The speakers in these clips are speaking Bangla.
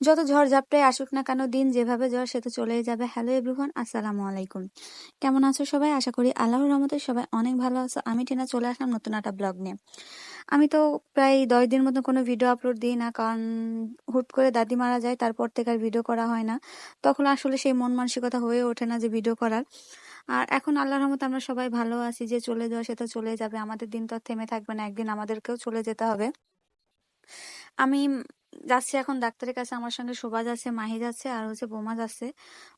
যত ঝড়-ঝাপটাই আসুক না কেন, দিন যেভাবে যাওয়ার সে তো চলেই যাবে। হ্যালো এভরিওয়ান, আসসালামু আলাইকুম। কেমন আছো সবাই? আশা করি আল্লাহর রহমতে সবাই অনেক ভালো আছো। আমি টিনা চলে আসলাম নতুন একটা ব্লগ নিয়ে। আমি তো প্রায় ১০ দিন মতো কোনো ভিডিও আপলোড দিই না। কারণ হুট করে দাদি মারা যায়, তারপর থেকে আর ভিডিও করা হয় না। তখন আসলে সেই মন মানসিকতা হয়ে ওঠে না যে ভিডিও করার। আর এখন আল্লাহর রহমতে আমরা সবাই ভালো আছি যে চলে যাওয়া সে তো চলে যাবে। আমাদের দিন তো আর থেমে থাকবে না। একদিন আমাদেরকেও চলে যেতে হবে। আমি যাচ্ছি এখন ডাক্তারের কাছে। আমার সঙ্গে শোভা যাচ্ছে, মাহি যাচ্ছে আর হচ্ছে বোমা যাচ্ছে।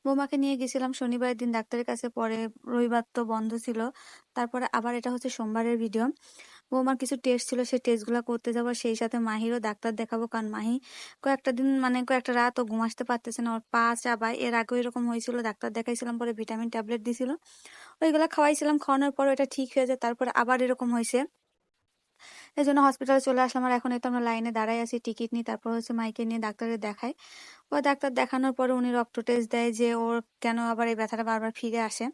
বোমাকে নিয়ে গেছিলাম শনিবারের দিন ডাক্তারের কাছে। পরে রবিবার তো বন্ধ ছিল। তারপরে আবার এটা হচ্ছে সোমবারের ভিডিও। বৌমার কিছু টেস্ট ছিল সেই টেস্টগুলো করতে যাব। সেই সাথে মাহিরও ডাক্তার দেখাবো। কারণ মাহি কয়েকটা দিন মানে কয়েকটা রাত ও ঘুম আসতে পারতেছে না। ওর পা চাবায়। এর আগেও এরকম হয়েছিল। ডাক্তার দেখাইছিলাম পরে ভিটামিন ট্যাবলেট দিছিল। ওইগুলা খাওয়াইছিলাম। খাওয়ানোর পরও এটা ঠিক হয়ে যায়। তারপরে আবার এরকম হইছে। জন্য হসপিটালে চলে আসলাম। আর এখন এই তো আমরা লাইনে দাঁড়ায় আছি টিকিট নিই। তারপর হচ্ছে মাইকে নিয়ে ডাক্তারে দেখাই। পরে ডাক্তার দেখানোর পরে উনি রক্ত টেস্ট দেয় যে ওর কেন আবার এই ব্যথাটা বারবার ফিরে আসে।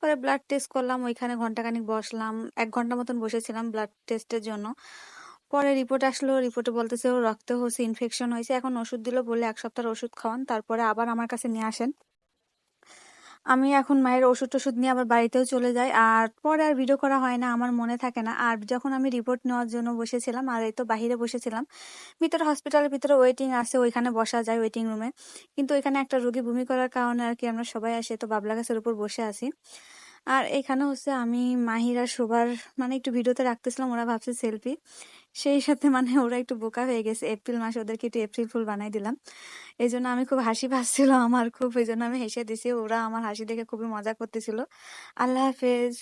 পরে ব্লাড টেস্ট করলাম। ওইখানে ঘন্টাখানিক বসলাম। এক ঘণ্টা মতন বসেছিলাম ব্লাড টেস্টের জন্য। পরে রিপোর্ট আসলো। রিপোর্টে বলতেছে ও রক্তে হচ্ছে ইনফেকশন হয়েছে। এখন ওষুধ দিল বলে এক সপ্তাহের ওষুধ খাওয়ান। তারপরে আবার আমার কাছে নিয়ে আসেন। আমি এখন মায়ের ওষুধ-টষুধ নিয়ে আবার বাড়িতেও চলে যাই। আর পরে আর ভিডিও করা হয় না। আমার মনে থাকে না। আর যখন আমি রিপোর্ট নেওয়ার জন্য বসেছিলাম, আর এই তো বাহিরে বসেছিলাম। ভিতরে হসপিটালের ভিতরে ওয়েটিং আছে। ওইখানে বসা যায় ওয়েটিং রুমে। কিন্তু ওইখানে একটা রোগী ভূমি করার কারণে আর কি আমরা সবাই আসে, তো বাবলা গাছের উপর বসে আছি। আর এখানে হচ্ছে আমি মাহিরা শোভার মানে একটু ভিডিওতে রাখতেছিলাম। ওরা ভাবছে সেলফি। সেই সাথে মানে ওরা একটু বোকা হয়ে গেছে। এপ্রিল মাসে ওদেরকে একটু এপ্রিল ফুল বানাই দিলাম। এই জন্য আমি খুব হাসি পাচ্ছিল আমার খুব। এই জন্য আমি হেসে দিছি। ওরা আমার হাসি দেখে খুবই মজা করতেছিল। আল্লাহ হাফেজ।